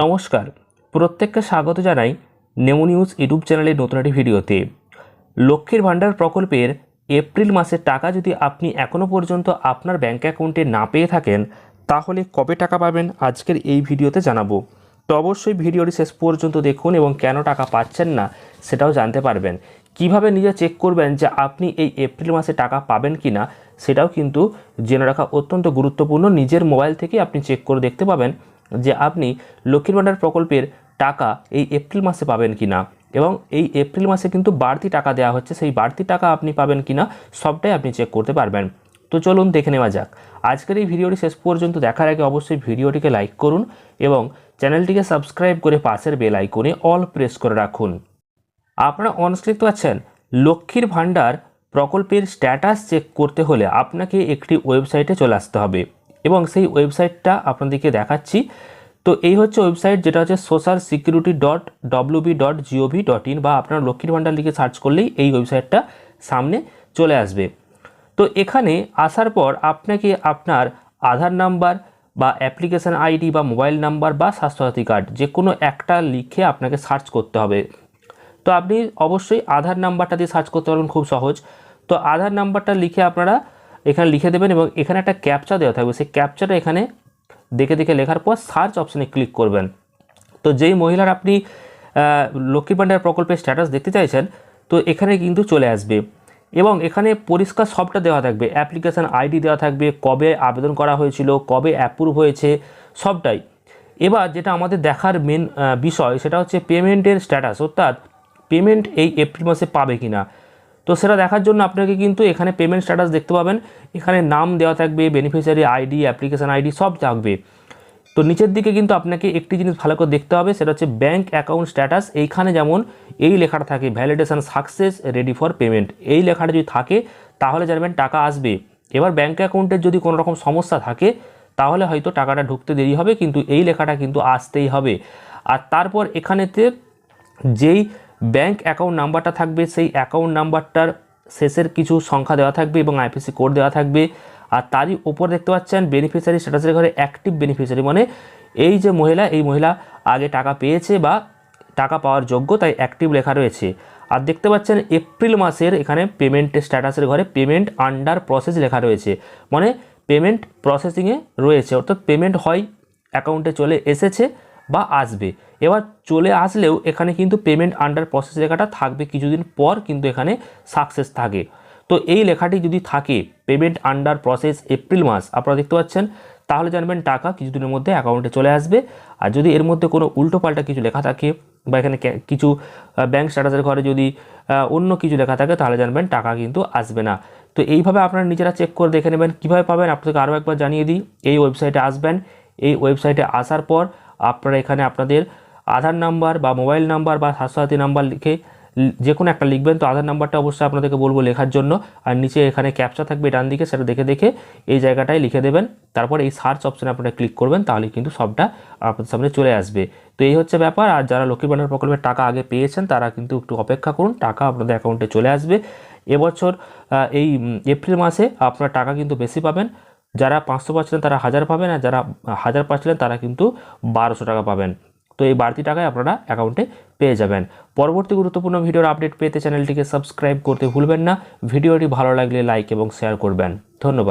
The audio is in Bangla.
নমস্কার। প্রত্যেককে স্বাগত জানাই নেমো নিউজ ইউটিউব চ্যানেলের নতুন একটি ভিডিওতে। লক্ষ্মীর ভাণ্ডার প্রকল্পের এপ্রিল মাসের টাকা যদি আপনি এখনও পর্যন্ত আপনার ব্যাঙ্ক অ্যাকাউন্টে না পেয়ে থাকেন, তাহলে কবে টাকা পাবেন আজকের এই ভিডিওতে জানাব। তো অবশ্যই ভিডিওটি শেষ পর্যন্ত দেখুন এবং কেন টাকা পাচ্ছেন না সেটাও জানতে পারবেন। কীভাবে নিজে চেক করবেন যে আপনি এই এপ্রিল মাসে টাকা পাবেন কি না সেটাও কিন্তু জেনে রাখা অত্যন্ত গুরুত্বপূর্ণ। নিজের মোবাইল থেকে আপনি চেক করে দেখতে পাবেন। যে আপনি লক্ষ্মীর ভাণ্ডার প্রকল্পের টাকা এই এপ্রিল মাসে পাবেন কি না এবং এই এপ্রিল মাসে কিন্তু বাড়তি টাকা দেওয়া হচ্ছে, সেই বাড়তি টাকা আপনি পাবেন কি না সবটাই আপনি চেক করতে পারবেন। তো চলুন দেখে নেওয়া যাক। আজকের এই ভিডিওটি শেষ পর্যন্ত দেখার আগে অবশ্যই ভিডিওটিকে লাইক করুন এবং চ্যানেলটিকে সাবস্ক্রাইব করে পাশের বেল আইকনে অল প্রেস করে রাখুন। আপনারা অনস্ক্রিন দেখতে পাচ্ছেন, লক্ষ্মীর ভাণ্ডার প্রকল্পের স্ট্যাটাস চেক করতে হলে আপনাকে একটি ওয়েবসাইটে চলে আসতে হবে। এবং সেই ওয়েবসাইটটা আপনাদেরকে দেখাচ্ছি। তো এই হচ্ছে ওয়েবসাইট যেটা হচ্ছে social security dot WB dot GOV dot in বা আপনার লক্ষ্মীর ভাণ্ডার লিখে সার্চ করলেই এই ওয়েবসাইটটা সামনে চলে আসবে। তো এখানে আসার পর আপনাকে আপনার আধার নাম্বার বা অ্যাপ্লিকেশান আইডি বা মোবাইল নাম্বার বা স্বাস্থ্যসাথী কার্ড যে কোনো একটা লিখে আপনাকে সার্চ করতে হবে। তো আপনি অবশ্যই আধার নাম্বারটা দিয়ে সার্চ করতে পারবেন, খুব সহজ। তো আধার নাম্বারটা লিখে আপনারা এখানে লিখে দেবেন এবং এখানে একটা ক্যাপচা দেওয়া থাকবে। সেই ক্যাপচাটা এখানে দেখে দেখে লেখার পর সার্চ অপশানে ক্লিক করবেন। তো যেই মহিলার আপনি লক্ষ্মী ভাণ্ডার প্রকল্পের স্ট্যাটাস দেখতে চাইছেন, তো এখানে কিন্তু চলে আসবে। এবং এখানে পরিষ্কার সবটা দেওয়া থাকবে। অ্যাপ্লিকেশান আইডি দেওয়া থাকবে, কবে আবেদন করা হয়েছিল, কবে অ্যাপ্রুভ হয়েছে, সবটাই। এবার যেটা আমাদের দেখার মেন বিষয়, সেটা হচ্ছে পেমেন্টের স্ট্যাটাস অর্থাৎ পেমেন্ট এই এপ্রিল মাসে পাবে কি না তো সেটা দেখার জন্য আপনাকে কিন্তু এখানে পেমেন্ট স্ট্যাটাস দেখতে পাবেন। এখানে নাম দেওয়া থাকবে বেনিফিশিয়ারি আইডি অ্যাপ্লিকেশান আইডি সব থাকবে। তো নিচের দিকে কিন্তু আপনাকে একটি জিনিস ভালো করে দেখতে হবে, সেটা হচ্ছে ব্যাঙ্ক অ্যাকাউন্ট স্ট্যাটাস এইখানে যেমন এই লেখাটা থাকে validation success ready for payment এই লেখাটা যদি থাকে, তাহলে জানবেন টাকা আসবে। এবার ব্যাঙ্ক অ্যাকাউন্টের যদি কোনো রকম সমস্যা থাকে, তাহলে হয়তো টাকাটা ঢুকতে দেরি হবে, কিন্তু এই লেখাটা কিন্তু আসতেই হবে। আর তারপর এখানেতে যেই ব্যাংক অ্যাকাউন্ট নাম্বারটা থাকবে, সেই অ্যাকাউন্ট নাম্বারটার শেষের কিছু সংখ্যা দেওয়া থাকবে এবং আইপিসি কোড দেওয়া থাকবে। আর তারই ওপর দেখতে পাচ্ছেন বেনিফিশিয়ারি স্ট্যাটাসের ঘরে অ্যাক্টিভ বেনিফিশিয়ারি মানে এই যে মহিলা, এই মহিলা আগে টাকা পেয়েছে বা টাকা পাওয়ার যোগ্য, তাই অ্যাক্টিভ লেখা রয়েছে। আর দেখতে পাচ্ছেন, এপ্রিল মাসের এখানে পেমেন্ট স্ট্যাটাসের ঘরে পেমেন্ট আন্ডার প্রসেস লেখা রয়েছে। মানে পেমেন্ট প্রসেসিংয়ে রয়েছে, অর্থাৎ পেমেন্ট হয় অ্যাকাউন্টে চলে এসেছে। বা আসবে। এবার চলে আসলেও এখানে কিন্তু পেমেন্ট আন্ডার প্রসেস লেখাটা থাকবে কিছুদিন পর কিন্তু এখানে সাকসেস থাকে। তো এই লেখাটি যদি থাকে পেমেন্ট আন্ডার প্রসেস এপ্রিল মাস, আপনারা দেখতে পাচ্ছেন, তাহলে জানবেন টাকা কিছুদিনের মধ্যে অ্যাকাউন্টে চলে আসবে। আর যদি এর মধ্যে কোনো উল্টোপাল্টা কিছু লেখা থাকে বা এখানে কিছু ব্যাংক স্ট্যাটাসের ঘরে যদি অন্য কিছু লেখা থাকে, তাহলে জানবেন টাকা কিন্তু আসবে না। তো এইভাবে আপনারা নিজেরা চেক করে দেখে নেবেন, কীভাবে পাবেন? আপনাদেরকে আরও একবার জানিয়ে দিই, এই ওয়েবসাইটে আসবেন। এই ওয়েবসাইটে আসার পর আপনারা এখানে আপনাদের আধার নাম্বার বা মোবাইল নাম্বার বা স্বাস্থ্যসাথী নাম্বার লিখে যে কোনো একটা লিখবেন। তো আধার নাম্বারটা অবশ্যই আপনাদেরকে বলব লেখার জন্য। আর নিচে এখানে ক্যাপচা থাকবে ডান দিকে, সেটা দেখে দেখে এই জায়গাটায় লিখে দেবেন। তারপর এই সার্চ অপশানে আপনারা ক্লিক করবেন, তাহলে কিন্তু সবটা আপনাদের সামনে চলে আসবে। তো এই হচ্ছে ব্যাপার। আর যারা লক্ষ্মী ভাণ্ডার প্রকল্পের টাকা আগে পেয়েছেন, তারা কিন্তু একটু অপেক্ষা করুন, টাকা আপনাদের অ্যাকাউন্টে চলে আসবে। এবছর এই এপ্রিল মাসে আপনারা টাকা কিন্তু বেশি পাবেন। যারা পাঁচশো পাচ্ছিলেন তারা হাজার পাবেন আর যারা হাজার পাচ্ছিলেন তারা কিন্তু বারোশো টাকা পাবেন। তো এই বাড়তি টাকায় আপনারা অ্যাকাউন্টে পেয়ে যাবেন। পরবর্তী গুরুত্বপূর্ণ ভিডিওর আপডেট পেতে চ্যানেলটিকে সাবস্ক্রাইব করতে ভুলবেন না। ভিডিওটি ভালো লাগলে লাইক এবং শেয়ার করবেন। ধন্যবাদ।